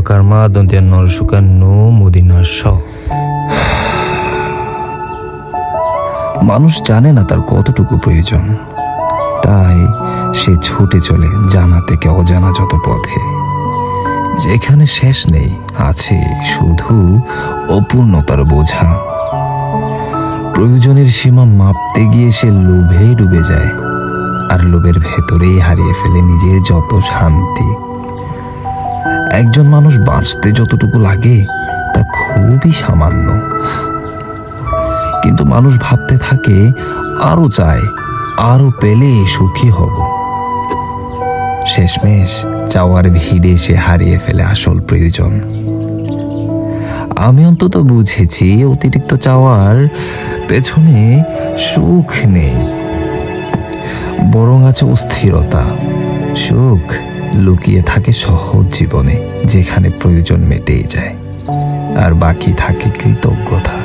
karma donde nor sukan no মানুষ জানে না তার কতটুকু প্রয়োজন। তাই সে ছুটে চলে জানা থেকে অজানা যত পথে। যেখানে শেষ নেই, আছে শুধু অপূর্ণতার বোঝা। প্রয়োজনের সীমা মাপতে গিয়ে সে লোভে ডুবে যায়, আর লোভের ভেতরেই হারিয়ে ফেলে নিজের যত শান্তি। একজন মানুষ বাঁচতে যতটুকু লাগে তা খুবই সামান্য। কিন্তু মানুষ ভাবতে থাকে আরও চায় আরও পেলে সুখী হব। শেষমেশ চাওয়ার ভিড়ে সে হারিয়ে ফেলে আসল প্রয়োজন। আমি অন্তত বুঝেছি অতিরিক্ত চাওয়ার পেছনে সুখ নেই, বরং আছে অস্থিরতা, সুখ। লুকিয়ে থাকে সহজ জীবনে যেখানে প্রয়োজন মেটেই যায়। আর বাকি থাকে কৃতজ্ঞতা।